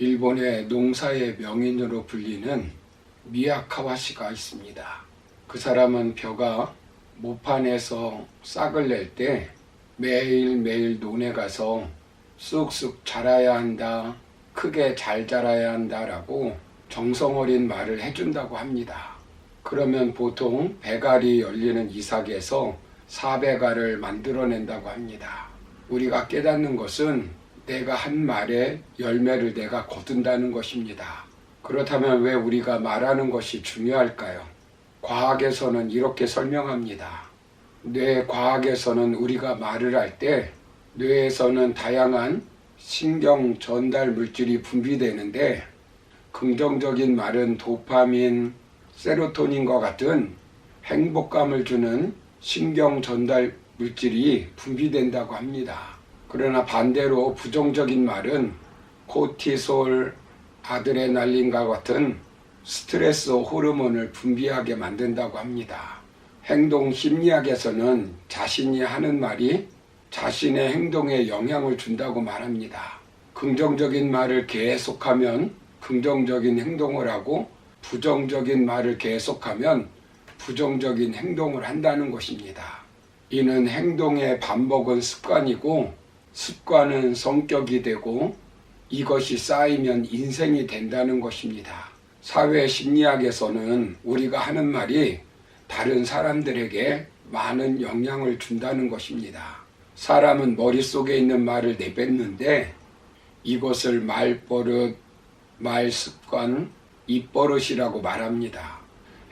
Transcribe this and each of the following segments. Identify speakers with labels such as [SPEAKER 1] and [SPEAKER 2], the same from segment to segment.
[SPEAKER 1] 일본의 농사의 명인으로 불리는 미야카와 씨가 있습니다. 그 사람은 벼가 모판에서 싹을 낼 때 매일매일 논에 가서 쑥쑥 자라야 한다, 크게 잘 자라야 한다라고 정성 어린 말을 해준다고 합니다. 그러면 보통 배갈이 열리는 이삭에서 사배갈을 만들어낸다고 합니다. 우리가 깨닫는 것은 내가 한 말에 열매를 내가 거둔다는 것입니다. 그렇다면 왜 우리가 말하는 것이 중요할까요? 과학에서는 이렇게 설명합니다. 뇌 과학에서는 우리가 말을 할 때 뇌에서는 다양한 신경 전달 물질이 분비되는데 긍정적인 말은 도파민, 세로토닌과 같은 행복감을 주는 신경 전달 물질이 분비된다고 합니다. 그러나 반대로 부정적인 말은 코티솔, 아드레날린과 같은 스트레스 호르몬을 분비하게 만든다고 합니다. 행동 심리학에서는 자신이 하는 말이 자신의 행동에 영향을 준다고 말합니다. 긍정적인 말을 계속하면 긍정적인 행동을 하고 부정적인 말을 계속하면 부정적인 행동을 한다는 것입니다. 이는 행동의 반복은 습관이고 습관은 성격이 되고 이것이 쌓이면 인생이 된다는 것입니다. 사회 심리학에서는 우리가 하는 말이 다른 사람들에게 많은 영향을 준다는 것입니다. 사람은 머릿속에 있는 말을 내뱉는데 이것을 말버릇, 말습관, 입버릇이라고 말합니다.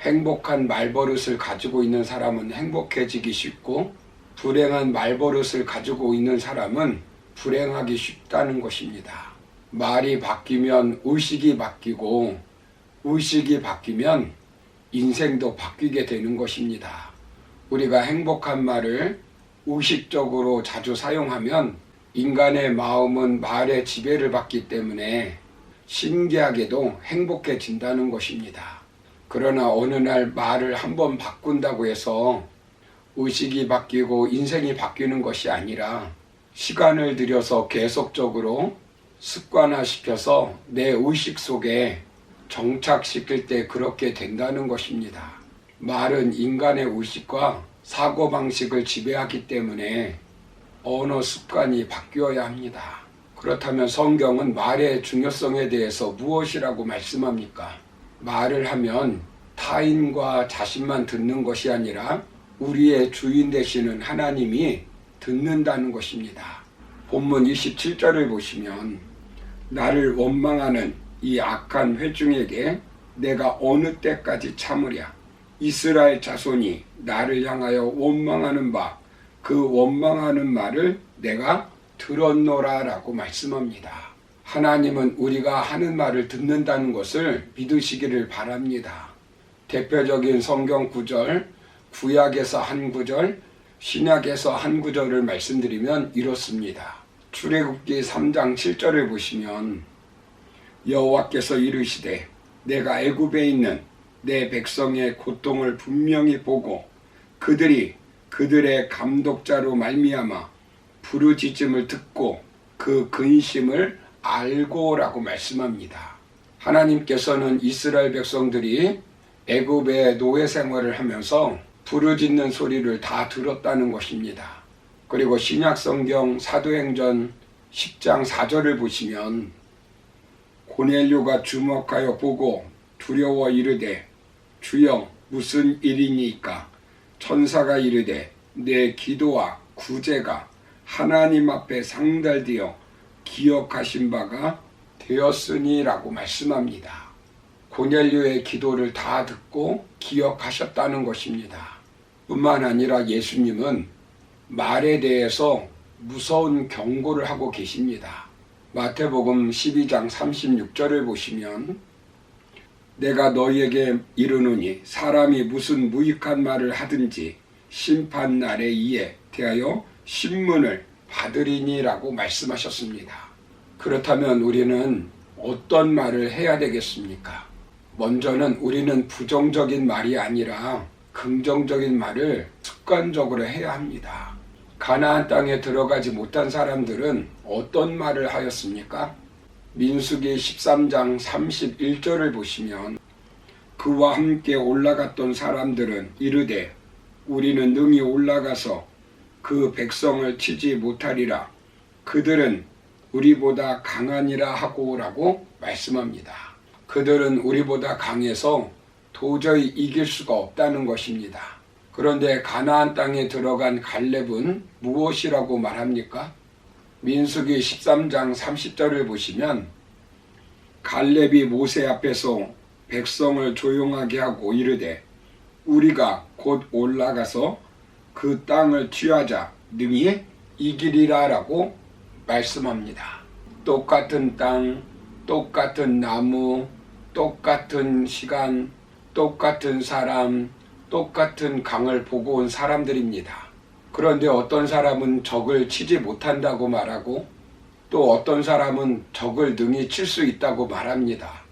[SPEAKER 1] 행복한 말버릇을 가지고 있는 사람은 행복해지기 쉽고 불행한 말버릇을 가지고 있는 사람은 불행하기 쉽다는 것입니다. 말이 바뀌면 의식이 바뀌고 의식이 바뀌면 인생도 바뀌게 되는 것입니다. 우리가 행복한 말을 의식적으로 자주 사용하면 인간의 마음은 말의 지배를 받기 때문에 신기하게도 행복해진다는 것입니다. 그러나 어느 날 말을 한번 바꾼다고 해서 의식이 바뀌고 인생이 바뀌는 것이 아니라 시간을 들여서 계속적으로 습관화시켜서 내 의식 속에 정착시킬 때 그렇게 된다는 것입니다. 말은 인간의 의식과 사고방식을 지배하기 때문에 언어 습관이 바뀌어야 합니다. 그렇다면 성경은 말의 중요성에 대해서 무엇이라고 말씀합니까? 말을 하면 타인과 자신만 듣는 것이 아니라 우리의 주인 되시는 하나님이 듣는다는 것입니다. 본문 27절을 보시면 나를 원망하는 이 악한 회중에게 내가 어느 때까지 참으랴 이스라엘 자손이 나를 향하여 원망하는 바 그 원망하는 말을 내가 들었노라라고 말씀합니다. 하나님은 우리가 하는 말을 듣는다는 것을 믿으시기를 바랍니다. 대표적인 성경 구절, 구약에서 한 구절, 신약에서 한 구절을 말씀드리면 이렇습니다. 출애굽기 3장 7절을 보시면 여호와께서 이르시되 내가 애굽에 있는 내 백성의 고통을 분명히 보고 그들이 그들의 감독자로 말미암아 부르짖음을 듣고 그 근심을 알고라고 말씀합니다. 하나님께서는 이스라엘 백성들이 애굽의 노예 생활을 하면서 부르짖는 소리를 다 들었다는 것입니다. 그리고 신약 성경 사도행전 10장 4절을 보시면 고넬료가 주목하여 보고 두려워 이르되 주여 무슨 일이니까 천사가 이르되 내 기도와 구제가 하나님 앞에 상달되어 기억하신 바가 되었으니라고 말씀합니다. 고넬료의 기도를 다 듣고 기억하셨다는 것입니다. 뿐만 아니라 예수님은 말에 대해서 무서운 경고를 하고 계십니다. 마태복음 12장 36절을 보시면 내가 너희에게 이르노니 사람이 무슨 무익한 말을 하든지 심판 날에 이에 대하여 신문을 받으리니라고 말씀하셨습니다. 그렇다면 우리는 어떤 말을 해야 되겠습니까? 먼저는 우리는 부정적인 말이 아니라 긍정적인 말을 습관적으로 해야 합니다. 가나안 땅에 들어가지 못한 사람들은 어떤 말을 하였습니까? 민수기 13장 31절을 보시면 그와 함께 올라갔던 사람들은 이르되 우리는 능히 올라가서 그 백성을 치지 못하리라 그들은 우리보다 강하니라 하고라고 말씀합니다. 그들은 우리보다 강해서 도저히 이길 수가 없다는 것입니다. 그런데 가나안 땅에 들어간 갈렙은 무엇이라고 말합니까? 민수기 13장 30절을 보시면 갈렙이 모세 앞에서 백성을 조용하게 하고 이르되 우리가 곧 올라가서 그 땅을 취하자 능히 이기리라라고 말씀합니다. 똑같은 땅, 똑같은 나무, 똑같은 시간, 똑같은 사람, 똑같은 강을 보고 온 사람들입니다. 그런데 어떤 사람은 적을 치지 못한다고 말하고 또 어떤 사람은 적을 능히 칠 수 있다고 말합니다.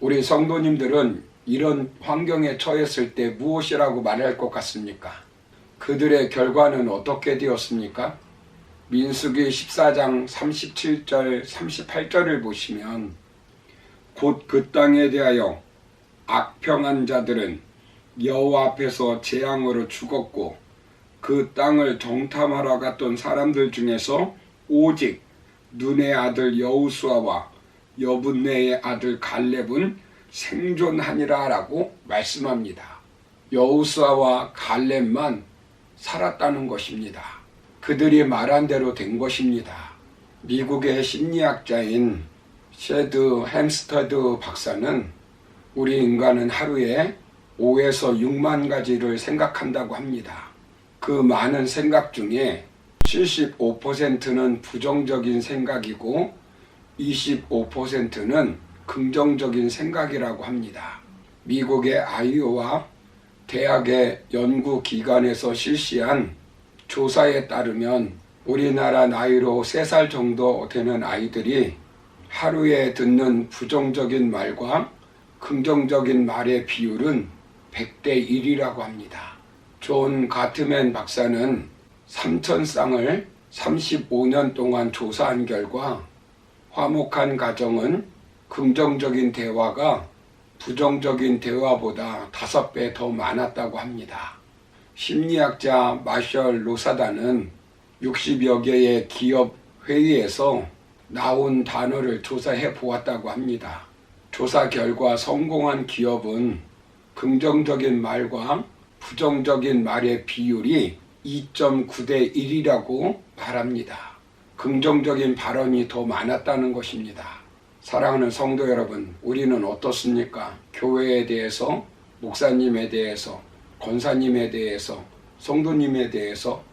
[SPEAKER 1] 우리 성도님들은 이런 환경에 처했을 때 무엇이라고 말할 것 같습니까? 그들의 결과는 어떻게 되었습니까? 민수기 14장 37절 38절을 보시면 곧 그 땅에 대하여 악평한 자들은 여호와 앞에서 재앙으로 죽었고 그 땅을 정탐하러 갔던 사람들 중에서 오직 눈의 아들 여우수아와 여분네의 아들 갈렙은 생존하니라라고 말씀합니다. 여우수아와 갈렙만 살았다는 것입니다. 그들이 말한 대로 된 것입니다. 미국의 심리학자인 셰드 햄스터드 박사는 우리 인간은 하루에 5에서 6만 가지를 생각한다고 합니다. 그 많은 생각 중에 75%는 부정적인 생각이고 25%는 긍정적인 생각이라고 합니다. 미국의 아이오와 대학의 연구기관에서 실시한 조사에 따르면 우리나라 나이로 3살 정도 되는 아이들이 하루에 듣는 부정적인 말과 긍정적인 말의 비율은 100대 1이라고 합니다. 존 가트맨 박사는 삼천쌍을 35년 동안 조사한 결과 화목한 가정은 긍정적인 대화가 부정적인 대화보다 다섯 배더 많았다고 합니다. 심리학자 마셜 로사다는 60여 개의 기업 회의에서 나온 단어를 조사해 보았다고 합니다. 조사 결과 성공한 기업은 긍정적인 말과 부정적인 말의 비율이 2.9대 1이라고 말합니다. 긍정적인 발언이 더 많았다는 것입니다. 사랑하는 성도 여러분, 우리는 어떻습니까? 교회에 대해서, 목사님에 대해서, 권사님에 대해서, 성도님에 대해서,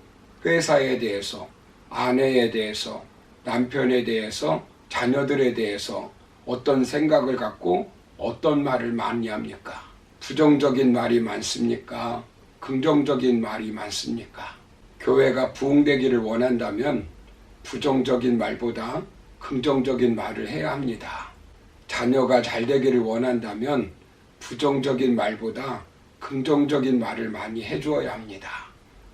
[SPEAKER 1] 회사에 대해서, 아내에 대해서, 남편에 대해서, 자녀들에 대해서 어떤 생각을 갖고 어떤 말을 많이 합니까? 부정적인 말이 많습니까? 긍정적인 말이 많습니까? 교회가 부흥되기를 원한다면 부정적인 말보다 긍정적인 말을 해야 합니다. 자녀가 잘 되기를 원한다면 부정적인 말보다 긍정적인 말을 많이 해주어야 합니다.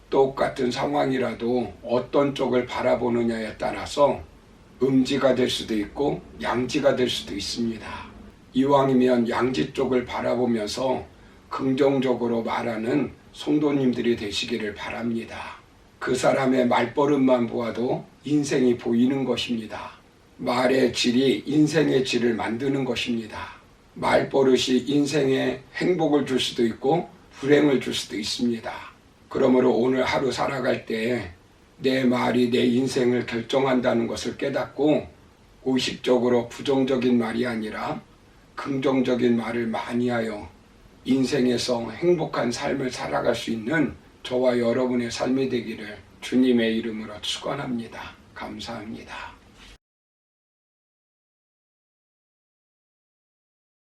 [SPEAKER 1] 똑같은 상황이라도 어떤 쪽을 바라보느냐에 따라서 음지가 될 수도 있고 양지가 될 수도 있습니다. 이왕이면 양지 쪽을 바라보면서 긍정적으로 말하는 성도님들이 되시기를 바랍니다. 그 사람의 말버릇만 보아도 인생이 보이는 것입니다. 말의 질이 인생의 질을 만드는 것입니다. 말버릇이 인생에 행복을 줄 수도 있고 불행을 줄 수도 있습니다. 그러므로 오늘 하루 살아갈 때 내 말이 내 인생을 결정한다는 것을 깨닫고 의식적으로 부정적인 말이 아니라 긍정적인 말을 많이 하여 인생에서 행복한 삶을 살아갈 수 있는 저와 여러분의 삶이 되기를 주님의 이름으로 축원합니다. 감사합니다.